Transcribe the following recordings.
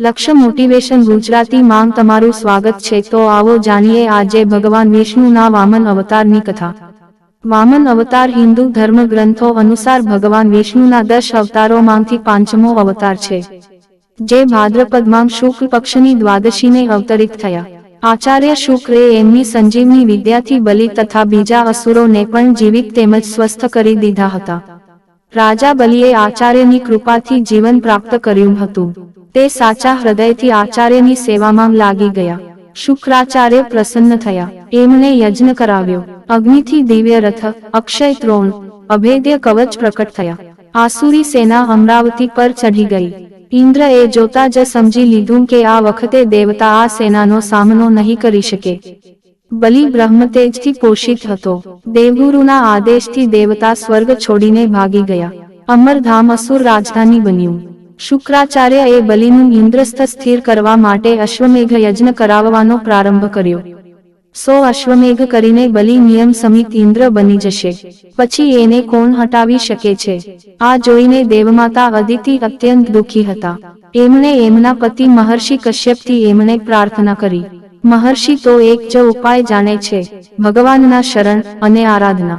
લક્ષ્ય મોટિવેશન ગુજરાતી માં તમારું સ્વાગત છે. તો આવો જાણીએ આજે ભગવાન વિષ્ણુના વામન અવતારની કથા. વામન અવતાર હિન્દુ ધર્મ ગ્રંથો અનુસાર ભગવાન વિષ્ણુના દસ અવતારોમાંથી પાંચમો અવતાર છે. જે ભાદ્રપદમાં શુક્લ પક્ષની દ્વાદશીને અવતરિત થયા. આચાર્ય શુક્રે એમની સંજીવની વિદ્યાથી બલિ તથા બીજા અસુરોને પણ જીવિત તેમજ સ્વસ્થ કરી દીધા હતા. રાજા બલિએ આચાર્યની કૃપાથી જીવન પ્રાપ્ત કર્યું હતું. તે સાચા હૃદયથી આચાર્યની સેવામાં લાગી ગયા. શુક્રાચાર્ય પ્રસન્ન થયા. એમણે યજ્ઞ કરાવ્યો. અગ્નિથી દિવ્ય રથ, અક્ષય ત્રોણ, અભેદ્ય કવચ પ્રકટ થયા. આસુરી સેના અમરાવતી પર ચઢી ગઈ. ઇન્દ્ર એ જોતા જ સમજી લીધું કે આ વખતે દેવતા આ સેનાનો સામનો નહીં કરી શકે. બલિ બ્રહ્મતેજથી પોષિત હતો. દેવગુરુના આદેશથી દેવતા સ્વર્ગ છોડીને ભાગી ગયા. અમરધામ અસુર રાજધાની બન્યું. શુક્રાચાર્ય એ બલિનું ઇન્દ્રસ્થ સ્થિર કરવા માટે અશ્વમેઘ યજ્ઞ કરાવવાનો પ્રારંભ કર્યો. સો અશ્વમેઘ કરીને બલિ નિયમ સમિત ઇન્દ્ર બની જશે. પછી એને કોણ હટાવી શકે છે? આ જોઈને દેવમાતા અદિતિ અત્યંત દુઃખી હતા. એમણે એમના પતિ મહર્ષિ કશ્યપથી એમણે પ્રાર્થના કરી. મહર્ષિ તો એક જ ઉપાય જાણે છે, ભગવાનના શરણ અને આરાધના.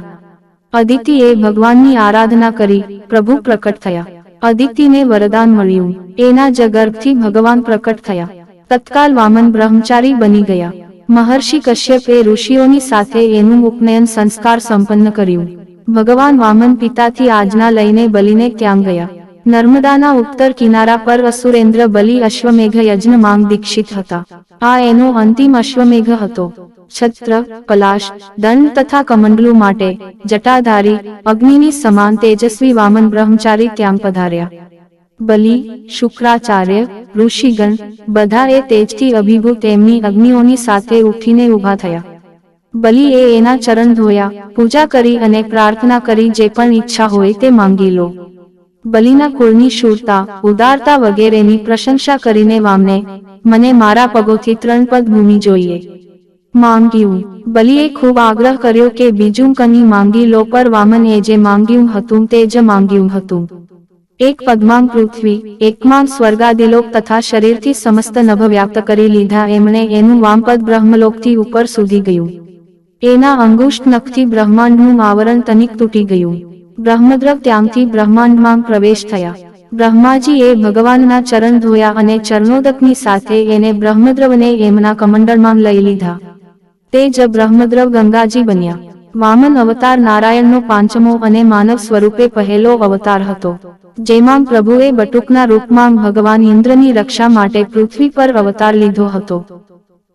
અદિતિએ ભગવાનની આરાધના કરી પ્રભુ પ્રકટ થયા. અદિતિને વરદાન મળ્યું. એના જ ગર્ભથી ભગવાન પ્રકટ થયા. તત્કાલ વામન બ્રહ્મચારી બની ગયા. મહર્ષિ કશ્યપે ઋષિઓની સાથે એનું ઉપનયન સંસ્કાર સંપન્ન કર્યું. ભગવાન વામન પિતાથી આજના લઈને બલીને ત્યાં ગયા. નર્મદાના ઉત્તર કિનારા પર અસુરેન્દ્ર બલિ અશ્વમેઘ યજ્ઞ માંગ દીક્ષિત હતા. આ એનો અંતિમ અશ્વમેઘ હતો. છત્ર પલાશ દંડ તથા કમંડલુ માટે જટાધારી અગ્નિની સમાન તેજસ્વી વામન બ્રહ્મચારી ત્યાં પધાર્યા. બલિ, શુક્રાચાર્ય, ઋષિગણ બધા એ તેજથી અભિભૂત એમની અગ્નિઓની સાથે ઉઠીને ઊભા થયા. બલિએ એના ચરણ ધોયા, પૂજા કરી અને પ્રાર્થના કરી જે પણ ઈચ્છા હોય તે માંગી લો. બલિના કુળની શૂરતા, ઉદારતા વગેરેની પ્રશંસા કરીને વામને, મને મારા પગોથી ત્રણ પદ ભૂમિ જોઈએ. માંગ્યું. બલિએ ખૂબ આગ્રહ કર્યો કે બીજું કની માંગી લો, પર વામન જે માંગ્યું હતું તે જ માંગ્યું હતું. એક પદમાંગ પૃથ્વી એકમાંગ સ્વર્ગાદિલોક તથા શરીરથી સમસ્ત નભ વ્યાપ્ત કરી લીધા એમણે એનું વામપદ બ્રહ્મલોકથી ઉપર સુધી ગયું. એના અંગુષ્ઠ નખથી બ્રહ્માંડનું આવરણ તનિક તૂટી ગયું. બ્રહ્મદ્રવ ત્યાંથી બ્રહ્માંડમાં પ્રવેશ થયા. બ્રહ્માજી એ ભગવાનના ચરણ ધોયા અને ચરણોદકની સાથે એને બ્રહ્મદ્રવને એમના કમંડળમાં લઈ લીધા. તે જ બ્રહ્મદ્રવ ગંગાજી બન્યા. વામન અવતાર નારાયણનો પાંચમો અને માનવ સ્વરૂપે પહેલો અવતાર હતો, જેમાં પ્રભુએ બટુકના રૂપમાં ભગવાન ઇન્દ્રની રક્ષા માટે પૃથ્વી પર અવતાર લીધો હતો.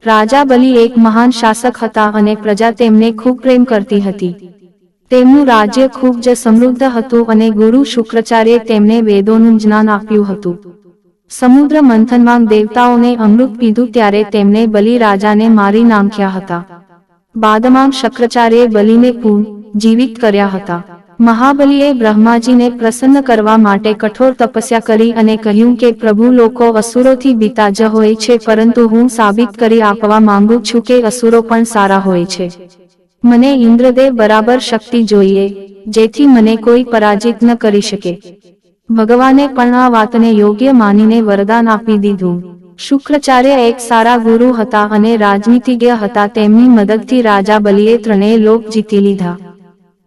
રાજા બલિ એક મહાન શાસક હતા અને પ્રજા તેમને ખૂબ પ્રેમ કરતી હતી. તેમનું રાજ્ય ખૂબ જ સમૃદ્ધ હતું અને ગુરુ શુક્રાચાર્ય તેમને વેદોનું જ્ઞાન આપ્યું હતું. સમુદ્ર મંથનમાં દેવતાઓને અમૃત પીધું ત્યારે તેમણે બલિ રાજાને મારી નાખ્યા હતા. બાદમાં શક્રાચાર્યે બલિને પૂર્ણ જીવિત કર્યા હતા. મહાબલીએ બ્રહ્માજીને પ્રસન્ન કરવા માટે કઠોર તપસ્યા કરી અને કહ્યું કે, પ્રભુ, લોકો અસુરોથી બીતા જ હોય છે, પરંતુ હું સાબિત કરી આપવા માંગુ છું કે અસુરો પણ સારા હોય છે. મને ઇન્દ્રદેવ બરાબર શક્તિ જોઈએ, જેથી મને કોઈ પરાજિત ન કરી શકે. ભગવાને પણ આ વાતને યોગ્ય માનીને વરદાન આપી દીધું. શુક્રાચાર્ય એક સારા ગુરુ હતા અને રાજનીતિજ્ઞ હતા, તેમની મદદથી રાજા બલિએ ત્રણેય લોક જીતી લીધા.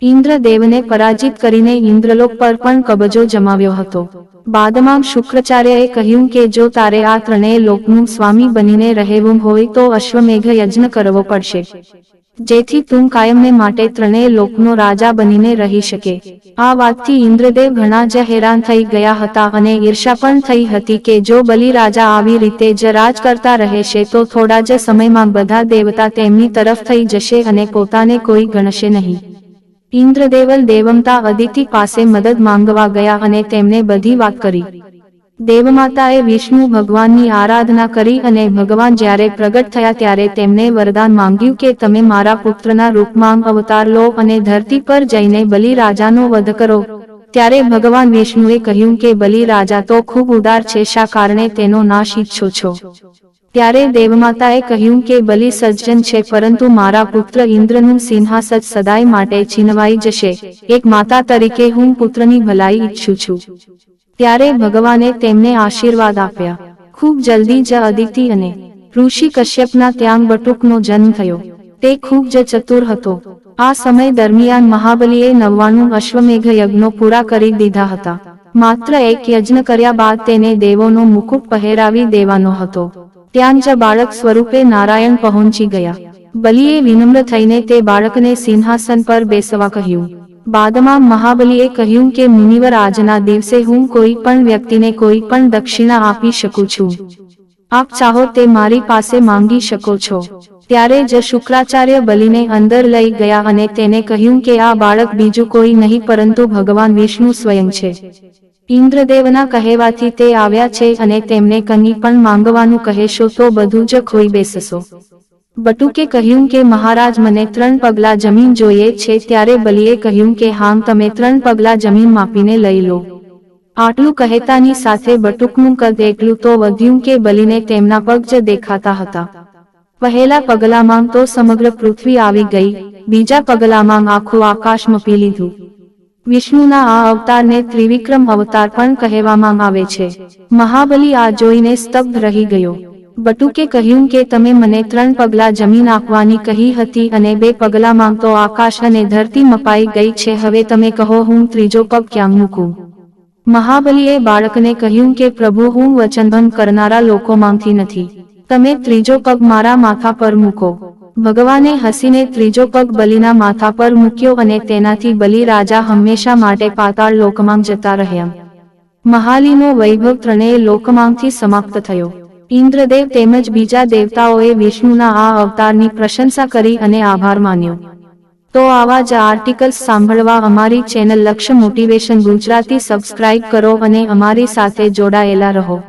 ઇન્દ્રદેવને પરાજિત કરીને ઇન્દ્રલોક પર પણ કબજો જમાવ્યો હતો. બાદમાં શુક્રાચાર્યએ કહ્યું કે જો તારે આ ત્રણેય લોકનું સ્વામી બનીને રહેવું હોય તો અશ્વમેઘ યજ્ઞ કરવો પડશે. જેથી તું કાયમને માટે ત્રણેય લોકનો રાજા બનીને રહી શકે. આ વાતથી ઇન્દ્રદેવ ઘણા જ હેરાન થઈ ગયા હતા અને ઈર્ષા પણ થઈ હતી કે જો બલિ રાજા આવી રીતે જ રાજ કરતા રહેશે તો થોડા જ સમયમાં બધા દેવતા તેમની તરફ થઈ જશે અને પોતાને કોઈ ગણશે નહીં. ઇન્દ્રદેવલ દેવમતા અદિતિ પાસે મદદ માંગવા ગયા અને તેમને બધી વાત કરી. દેવમાતાએ વિષ્ણુ ભગવાનની આરાધના કરી અને ભગવાન જ્યારે પ્રગટ થયા ત્યારે તેમને વરદાન માંગ્યું કે તમે મારા પુત્રના રૂપમાં અવતાર લો અને ધરતી પર જઈને બલિરાજાનો વધ કરો. ત્યારે ભગવાન વિષ્ણુએ કહ્યું કે બલિરાજા તો ખૂબ ઉદાર છે, શા કારણે તેનો નાશ ઈચ્છો છો? ત્યારે દેવમાતાએ કહ્યું કે બલિ સજ્જન છે, પરંતુ મારા પુત્ર ઇન્દ્રનું સિંહાસન સદાય માટે છીનવાઈ જશે. એક માતા તરીકે હું પુત્રની ભલાઈ ઈચ્છું છું. ત્યારે ભગવાને તેમને આશીર્વાદ આપ્યા. ખૂબ જલ્દી જ અદિતિ અને ઋષિ કશ્યપના ત્યાં બટુકનો જન્મ થયો. તે ખૂબ જ ચતુર હતો. આ સમય દરમિયાન મહાબલીએ નવ્વાણું અશ્વમેઘ યજ્ઞો પૂરા કરી દીધા હતા. માત્ર એક યજ્ઞ કર્યા બાદ તેને દેવોનો મુકુટ પહેરાવી દેવાનો હતો. ત્યાં જ બાળક સ્વરૂપે નારાયણ પહોંચી ગયા. બલિએ વિનમ્ર થઈને તે બાળકને સિંહાસન પર બેસવા કહ્યું. બાદમાં મહાબલીએ કહ્યું કે મુનિવર આજના દિવસે હું કોઈ પણ વ્યક્તિને કોઈ પણ દક્ષિણા આપી શકું છું. આપ ચાહો તે મારી પાસે માંગી શકો છો. ત્યારે જ શુક્રાચાર્ય બલીને અંદર લઈ ગયા અને તેને કહ્યું કે આ બાળક બીજું કોઈ નહીં પરંતુ ભગવાન વિષ્ણુ સ્વયં છે. ઇન્દ્રદેવના કહેવાથી તે આવ્યા છે અને તેમને કંઈ પણ માંગવાનું કહેશો તો બધું જ ખોઈ બેસશો. બટુકે કહ્યું કે મહારાજ મને ત્રણ પગલા જમીન જોઈએ છે ત્યારે બલીએ કહ્યું કે હામ તમે ત્રણ પગલા જમીન માપીને લઈ લો. આટલું કહેતાની સાથે બટુકનું કદ એટલું તો વધ્યું કે બલીને તેમના પગ જ દેખાતા હતા. પહેલા પગલામાં તો સમગ્ર પૃથ્વી આવી ગઈ, બીજા પગલામાં આખું આકાશ મપી લીધું. વિષ્ણુના આ અવતારને ત્રિવિક્રમ અવતાર પણ કહેવામાં આવે છે. મહાબલી આ જોઈને સ્તબ્ધ રહી ગયો. બટુકે કહ્યું કે તમે મને ત્રણ પગલા જમીન આપવાની કહી હતી અને બે પગલામાં તો આકાશ અને ધરતી મપાઈ ગઈ છે. હવે તમે કહો હું ત્રીજો પગ ક્યાં મૂકું? મહાબલીએ બાળકને કહ્યું કે, પ્રભુ, હું વચનભંગ કરનારા લોકોમાંથી નથી. તમે ત્રીજો પગ મારા માથા પર મૂકો. ભગવાને હસીને ત્રીજો પગ બલિના માથા પર મૂક્યો અને તેનાથી બલિ રાજા હંમેશા માટે પાતાળ લોકમાં જતા રહ્યા. મહાલીનો વૈભવ ત્રણેય લોકમાંથી સમાપ્ત થયો. ઇન્દ્રદેવ તેમજ બીજા દેવતાઓએ વિષ્ણુના આ અવતારની પ્રશંસા કરી અને આભાર માન્યો. તો આવા જ આર્ટિકલ્સ સાંભળવા અમારી ચેનલ લક્ષ્ય મોટિવેશન ગુજરાતી સબસ્ક્રાઇબ કરો અને અમારી સાથે જોડાયેલા રહો.